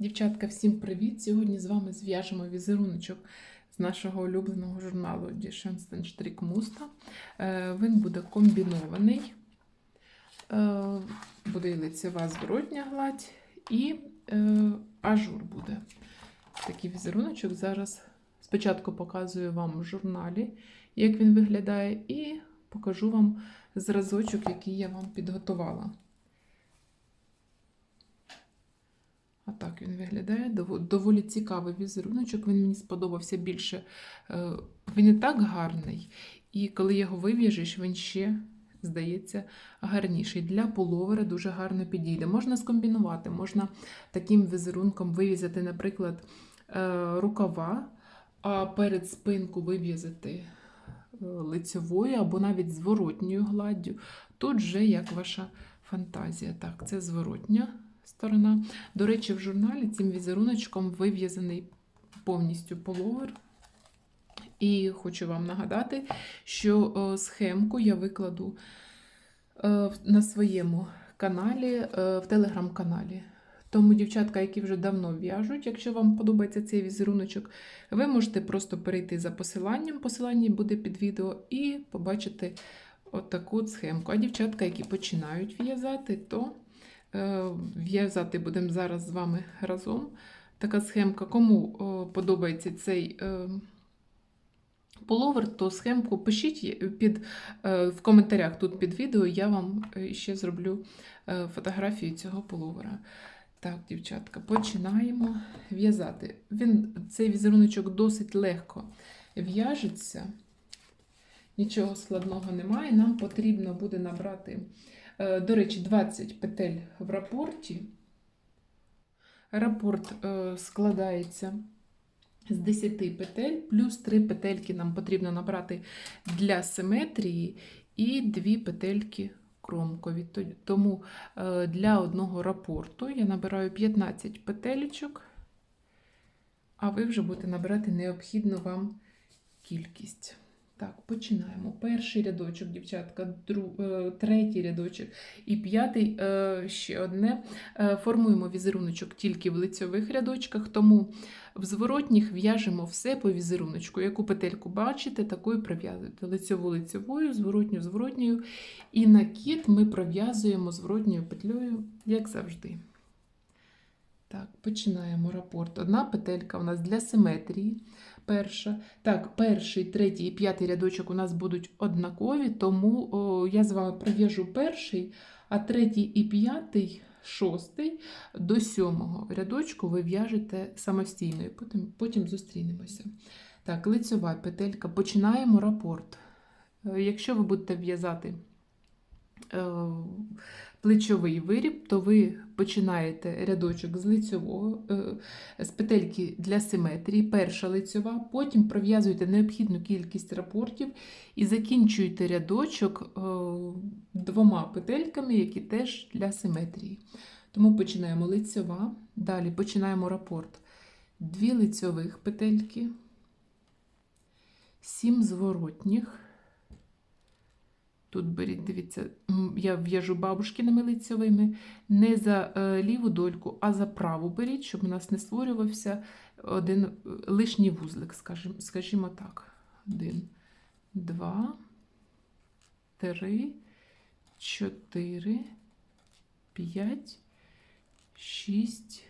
Дівчатка, всім привіт! Сьогодні з вами зв'яжемо візеруночок з нашого улюбленого журналу Strick Muster. Е, Він буде комбінований, Е, буде і лицева зворотня гладь і е, ажур буде. Такий візеруночок. Зараз спочатку показую вам в журналі, як він виглядає, і покажу вам зразочок, який я вам підготувала. А він виглядає. Доволі цікавий візеруночок. Він мені сподобався більше. Е, Він і так гарний. І коли його вив'яжеш, він ще, здається, гарніший. Для пуловера дуже гарно підійде. Можна скомбінувати, можна таким візерунком вив'язати, наприклад, е, рукава, а перед спинку вив'язати е, лицевою або навіть зворотньою гладдю. Тут вже як ваша фантазія. Так, це зворотня сторона. До речі, в журналі цим візеруночком вив'язаний повністю половер. І хочу вам нагадати, що е, схемку я викладу е, на своєму каналі, е, в телеграм-каналі. Тому, дівчатка, які вже давно в'яжуть, якщо вам подобається цей візеруночок, ви можете просто перейти за посиланням. Посилання буде під відео, і побачити отаку от схемку. А дівчатка, які починають в'язати, то в'язати будемо зараз з вами разом. Така схемка. Кому е, подобається цей е, половер, то схемку пишіть під, е, в коментарях тут під відео, я вам е, ще зроблю е, фотографію цього половера. Так, дівчатка, починаємо в'язати. Він, цей візеруночок досить легко в'яжеться. Нічого складного немає. Нам потрібно буде набрати, е, до речі, 20 петель в рапорті. Рапорт е, складається з 10 петель, плюс 3 петельки нам потрібно набрати для симетрії і 2 петельки кромкові. Тому е, для одного рапорту я набираю 15 петелечок, а ви вже будете набирати необхідну вам кількість. Так, починаємо. Перший рядочок, дівчатка, дру, е, третій рядочок і п'ятий е, ще одне. Е, формуємо візеруночок тільки в лицьових рядочках, тому в зворотніх в'яжемо все по візеруночку. Яку петельку бачите, такою пров'язуєте. Лицьову лицьовою, зворотню зворотньою. І накид ми пров'язуємо зворотньою петлею, як завжди. Так, починаємо рапорт. Одна петелька у нас для симетрії. Перша. Так, перший, третій і п'ятий рядочок у нас будуть однакові, тому о, я з вами пров'яжу перший, а третій і п'ятий, шостий до сьомого рядочку ви в'яжете самостійно, і потім, потім зустрінемося. Так, лицьова петелька. Починаємо рапорт. Е, Якщо ви будете в'язати е, плечовий виріб, то ви починаєте рядочок з лицьового, е, з петельки для симетрії, перша лицьова, потім пров'язуєте необхідну кількість рапортів і закінчуєте рядочок е, двома петельками, які теж для симетрії. Тому починаємо лицьова, далі починаємо рапорт. Дві лицьових петельки, сім зворотніх. Тут беріть, дивіться, я в'яжу бабушкиними лицьовими, не за е, ліву дольку, а за праву беріть, щоб у нас не створювався один е, лишній вузлик, скажімо, скажімо так. Один, два, три, чотири, п'ять, шість,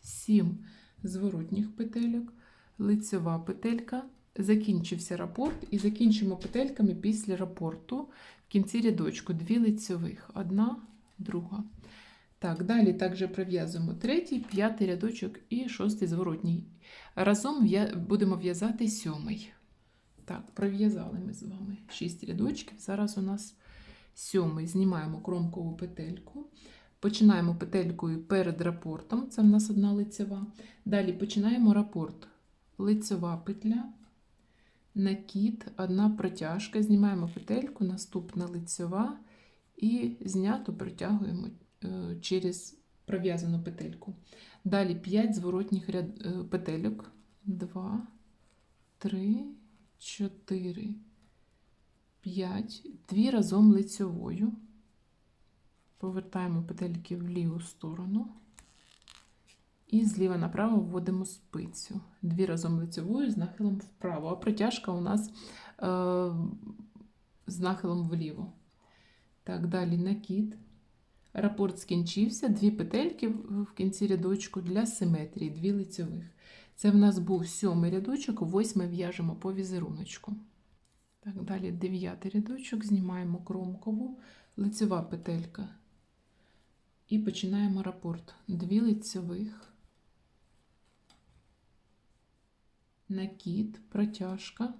сім зворотніх петельок, лицьова петелька. Закінчився рапорт і закінчимо петельками після рапорту в кінці рядочку дві лицьових, одна, друга. Так, далі також пров'язуємо третій, п'ятий рядочок і шостий зворотній. Разом будемо в'язати сьомий. Так, пров'язали ми з вами шість рядочків. Зараз у нас сьомий. Знімаємо кромкову петельку. Починаємо петелькою перед рапортом, це в нас одна лицева. Далі починаємо рапорт. Лицева петля, накид, одна протяжка. Знімаємо петельку, наступна лицева і знято протягуємо е, через пров'язану петельку. Далі 5 зворотніх ряд, е, петельок. 2, 3, 4, 5. Дві разом лицьовою. Повертаємо петельки в ліву сторону. І зліва направо вводимо спицю. Дві разом лицевою з нахилом вправо. А протяжка у нас е, з нахилом вліво. Так, далі накид. Рапорт скінчився, дві петельки в кінці рядочку для симетрії, дві лицьових. Це в нас був сьомий рядочок, восьмий в'яжемо по візеруночку. Так, далі дев'ятий рядочок, знімаємо кромкову, лицьова петелька. І починаємо рапорт. Дві лицьових, накид, протяжка,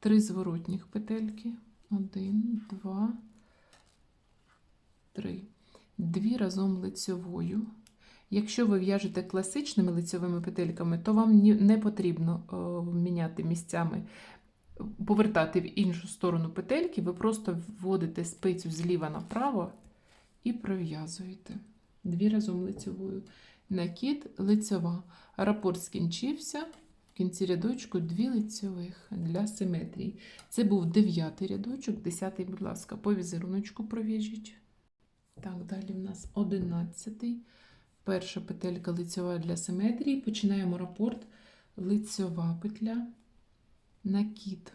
три зворотніх петельки. Один, два, три. Дві разом лицьовою. Якщо ви в'яжете класичними лицьовими петельками, то вам не потрібно е, міняти місцями, повертати в іншу сторону петельки, ви просто вводите спицю зліва направо і пров'язуєте. Дві разом лицьовою. Накид лицьова. Рапорт скінчився. В кінці рядочку дві лицьових для симетрії. Це був дев'ятий рядочок, десятий, будь ласка, по візеруночку пров'яжіть. Так, далі в нас одинадцятий. Перша петелька лицьова для симетрії. Починаємо рапорт. Лицьова петля, накид,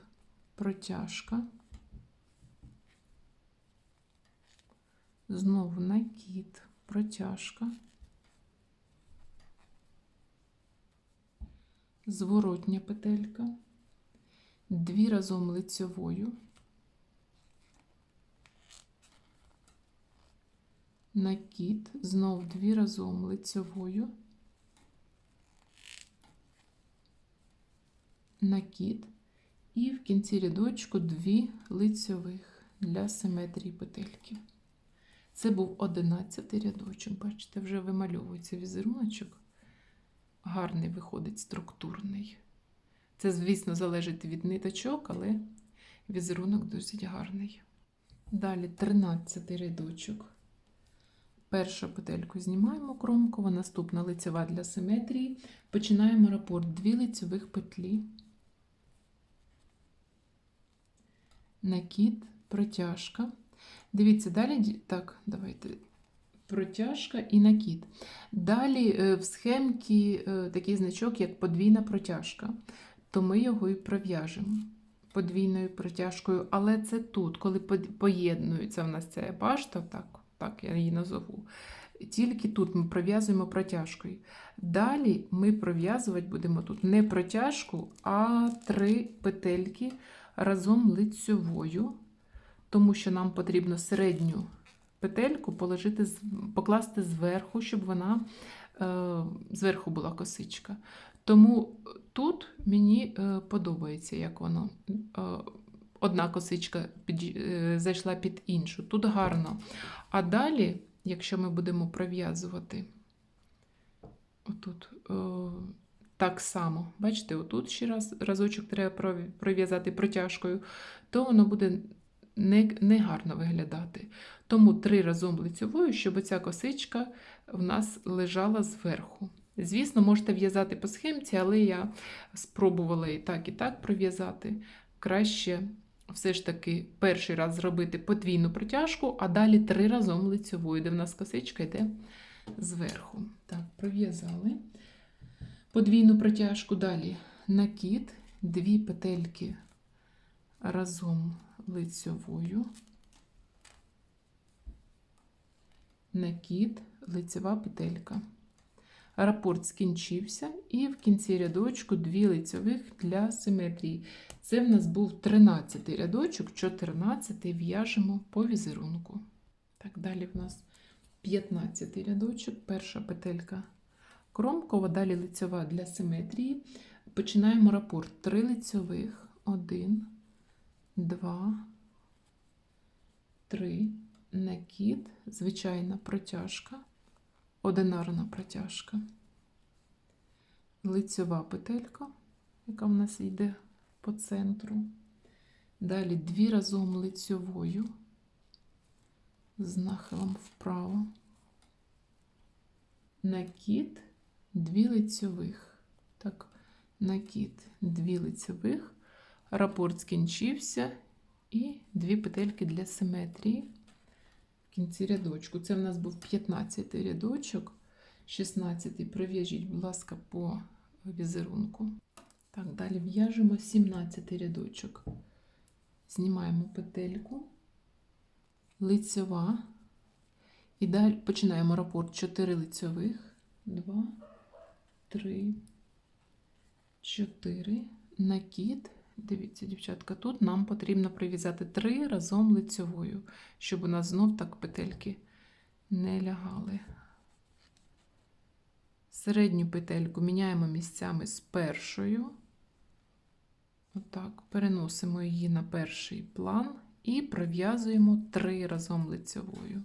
протяжка. Знову накид, протяжка. Зворотня петелька. Дві разом лицьовою. Накид, знов дві разом лицьовою. Накид. І в кінці рядочку дві лицьових для симетрії петельки. Це був одинадцятий рядочок. Бачите, вже вимальовується візеруночок. Гарний виходить структурний. Це, звісно, залежить від ниточок, але візерунок досить гарний. Далі 13 рядочок. Першу петельку знімаємо кромково, наступна лицева для симетрії. Починаємо рапорт дві лицевих петлі, накид, протяжка. Дивіться, далі так, давайте. Протяжка і накид. Далі е, в схемці е, такий значок, як подвійна протяжка, то ми його і пров'яжемо подвійною протяжкою. Але це тут, коли поєднується в нас ця башта, так, так я її назову. Тільки тут ми пров'язуємо протяжкою. Далі ми пров'язувати будемо тут не протяжку, а три петельки разом лицьовою, тому що нам потрібно середню петельку положити, покласти зверху, щоб вона е, зверху була косичка. Тому тут мені е, подобається, як воно. Е, одна косичка під, зайшла під іншу. Тут гарно. А далі, якщо ми будемо пров'язувати отут, е, так само, бачите, отут ще раз разочок треба пров- пров'язати протяжкою, то воно буде не, не гарно виглядати. Тому три разом лицьовою, щоб ця косичка в нас лежала зверху. Звісно, можете в'язати по схемці, але я спробувала і так, і так пров'язати. Краще все ж таки перший раз зробити подвійну протяжку, а далі три разом лицьовою, де в нас косичка йде зверху. Так, пров'язали подвійну протяжку. Далі накид, дві петельки разом лицьовою. Накид, лицева петелька. Рапорт скінчився, і в кінці рядочку дві лицьових для симетрії. Це в нас був 13 рядочок, 14 в'яжемо по візерунку. Так, далі в нас 15 рядочок, перша петелька кромкова, далі лицьова для симетрії. Починаємо рапорт 3 лицьових, 1, 2, 3, накид, звичайна протяжка, одинарна протяжка, лицьова петелька, яка в нас йде по центру. Далі дві разом лицьовою з нахилом вправо. Накид, дві лицьових. Так, накид, дві лицьових. Рапорт скінчився і дві петельки для симетрії. в кінці рядочку. Це в нас був 15 рядочок, 16 пров'яжіть, будь ласка, по візерунку. Так, далі в'яжемо 17 рядочок. Знімаємо петельку, лицьова. І далі починаємо рапорт 4 лицьових, 2, 3, 4, накид. Дивіться, дівчатка, тут нам потрібно прив'язати 3 разом лицьовою, щоб у нас знов так петельки не лягали. Середню петельку міняємо місцями з першою. Отак, переносимо її на перший план і пров'язуємо 3 разом лицьовою.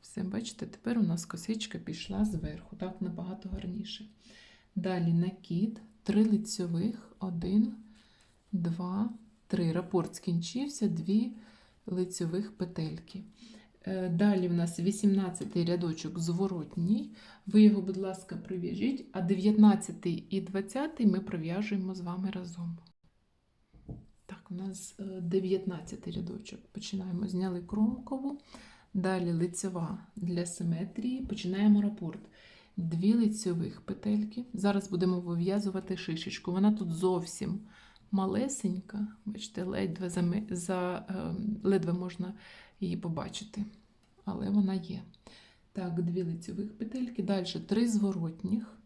Все, бачите, тепер у нас косичка пішла зверху, так набагато гарніше. Далі накид, 3 лицьових, 1, 2, 3. Рапорт скінчився, 2 лицьових петельки. Е, Далі в нас 18 рядочок зворотній. Ви його, будь ласка, прив'яжіть, а 19 і 20 ми пров'яжуємо з вами разом. Так, у нас е, 19 рядочок. Починаємо. Зняли кромкову. Далі лицьова для симетрії. Починаємо рапорт. Дві лицьових петельки. Зараз будемо вив'язувати шишечку. Вона тут зовсім малесенька. Бачите, ледве, зами- за, е, ледве можна її побачити. Але вона є. Так, дві лицьових петельки. Далі три зворотніх.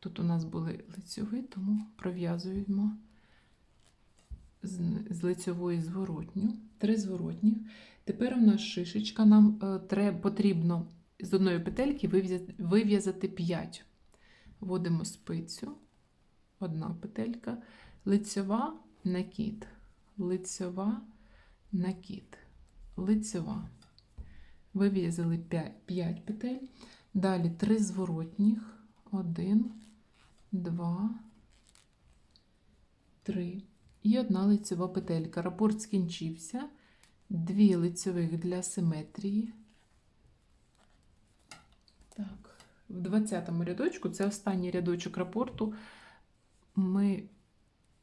Тут у нас були лицьові, тому пров'язуємо з, лицьової зворотню. Три зворотніх. Тепер у нас шишечка. Нам е, потрібно з одної петельки вив'язати 5. Вводимо спицю. Одна петелька. Лицьова, накид. Лицьова, накид. Лицьова. Вив'язали 5 петель. Далі 3 зворотніх. 1, 2, 3. І одна лицьова петелька. Рапорт скінчився. Дві лицьових для симетрії. Так, в 20 рядочку, це останній рядочок рапорту, ми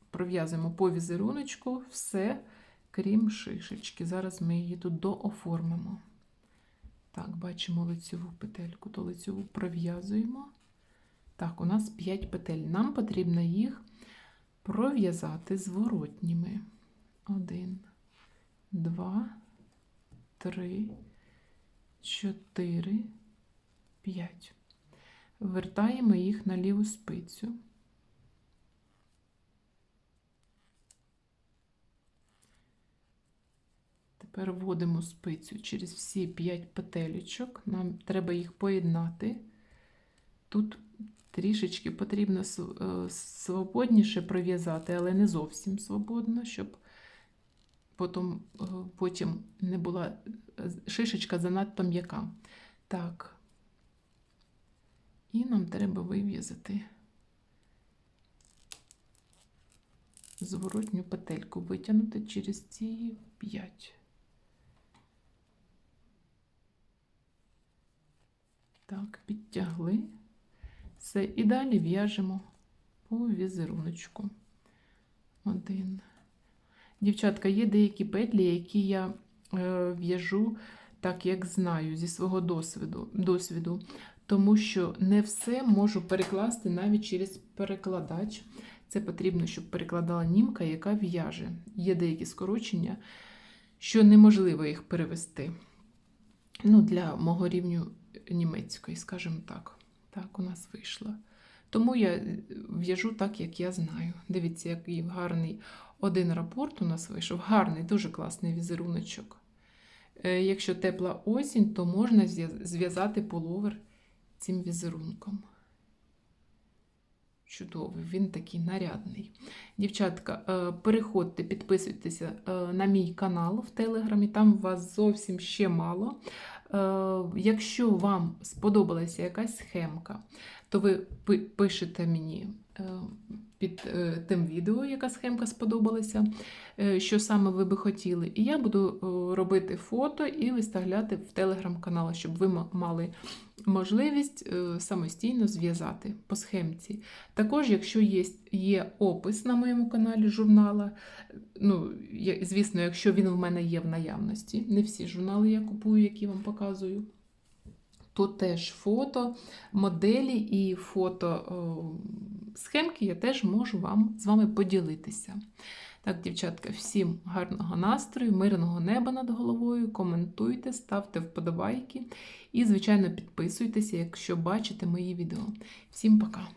пров'язуємо по візеруночку все, крім шишечки. Зараз ми її тут дооформимо. Так, бачимо лицьову петельку, то лицьову пров'язуємо. Так, у нас 5 петель. Нам потрібно їх пров'язати зворотніми. Один, два, три, чотири, п'ять. Вертаємо їх на ліву спицю. Тепер вводимо спицю через всі 5 петелечок. Нам треба їх поєднати. Тут трішечки потрібно е, свободніше пров'язати, але не зовсім свободно, щоб потім, е, не була е, шишечка занадто м'яка. Так. І нам треба вив'язати зворотню петельку, витягнути через ці 5. Так, підтягли. Все, і далі в'яжемо по візеруночку. Один. Дівчатка, є деякі петлі, які я е, в'яжу так, як знаю, зі свого досвіду, досвіду, тому що не все можу перекласти навіть через перекладач. Це потрібно, щоб перекладала німка, яка в'яже. Є деякі скорочення, що неможливо їх перевести. Ну, для мого рівню німецької, скажімо так. Так, у нас вийшло. Тому я е, в'яжу так, як я знаю. Дивіться, який гарний один рапорт у нас вийшов. Гарний, дуже класний візеруночок. Е, Якщо тепла осінь, то можна зв'язати половер цим візерунком. Чудовий, він такий нарядний. Дівчатка, е, переходьте, підписуйтеся е, на мій канал в Телеграмі, там вас зовсім ще мало. Е, Якщо вам сподобалася якась схемка, то ви пишете мені під е, тим відео, яка схемка сподобалася, е, що саме ви би хотіли. І я буду е, робити фото і виставляти в телеграм-канал, щоб ви мали можливість е, самостійно зв'язати по схемці. Також, якщо є, є опис на моєму каналі журнала, ну, звісно, якщо він в мене є в наявності, не всі журнали я купую, які вам показую. Тут теж фото моделі і фото схемки я теж можу вам з вами поділитися. Так, дівчатка, всім гарного настрою, мирного неба над головою. Коментуйте, ставте вподобайки і, звичайно, підписуйтеся, якщо бачите мої відео. Всім пока!